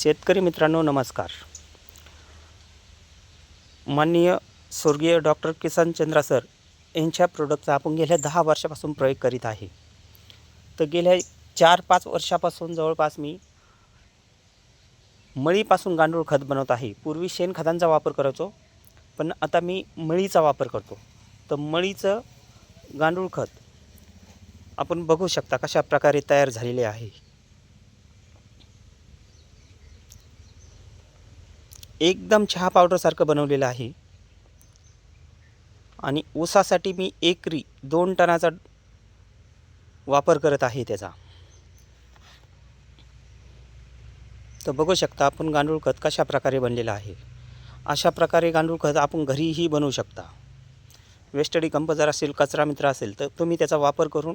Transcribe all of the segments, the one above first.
शेतकरी मित्रांनो नमस्कार. माननीय स्वर्गीय डॉक्टर किसन चंद्रा सर यांच्या प्रोडक्टचा आपण गेल्या दहा वर्षापासून प्रयोग करीत आहे. तर गेल्या चार पाच वर्षापासून जवळपास मी मळीपासून गांडूळ खत बनवत आहे. पूर्वी शेणखतांचा वापर करायचो पण आता मी मळीचा वापर करतो. तर मळीचं गांडूळ खत आपण बघू शकता कशा प्रकारे तयार झालेले आहे. एकदम चहा पावडरसारखं बनवलेलं आहे. आणि ऊसासाठी मी एकरी दोन टनाचा वापर करत आहे त्याचा. तर बघू शकता आपण गांडूळ खत कशा प्रकारे बनलेलं आहे. अशा प्रकारे गांडूळ खत आपण घरीही बनवू शकता. वेस्टडी कंप जर असेल कचरा मित्र असेल तर तुम्ही त्याचा वापर करून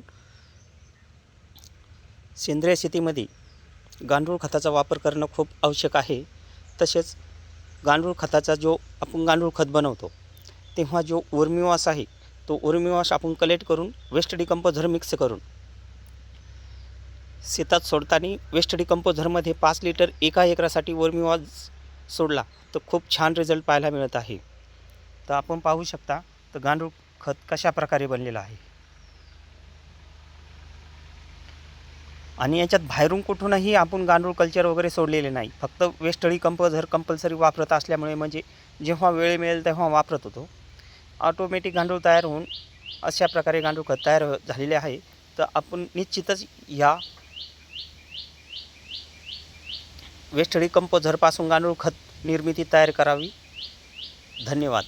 सेंद्रिय शेतीमध्ये गांडूळ खताचा वापर करणं खूप आवश्यक आहे. तसेच गांडूळ खताचा जो आपण गांडूळ खत बनवतो तेव्हा जो उर्मिवास आहे तो उर्मिवास आपण कलेक्ट करून वेस्ट डिकम्पोझर मिक्स करून शेतात सोडताना वेस्ट डिकम्पोझरमध्ये पाच लिटर एका एकरासाठी उर्मिवास सोडला तर खूप छान रिझल्ट पाहायला मिळत आहे. तर आपण पाहू शकता तर गांडूळ खत कशा प्रकारे बनलेलं आहे. आणि याच्यात बाहेरून कुठूनही आपण गांडूळ कल्चर वगैरे सोडलेले नाही. फक्त वेस्टळी कंपोझर कंपल्सरी वापरत असल्यामुळे म्हणजे जेव्हा वेळ मिळेल तेव्हा वापरत होतो. ऑटोमॅटिक गांडूळ तयार होऊन अशा प्रकारे गांडूळ खत तयार झालेले आहे. तर आपण निश्चितच या वेस्टळी कंपोझरपासून गांडूळ खत निर्मिती तयार करावी. धन्यवाद.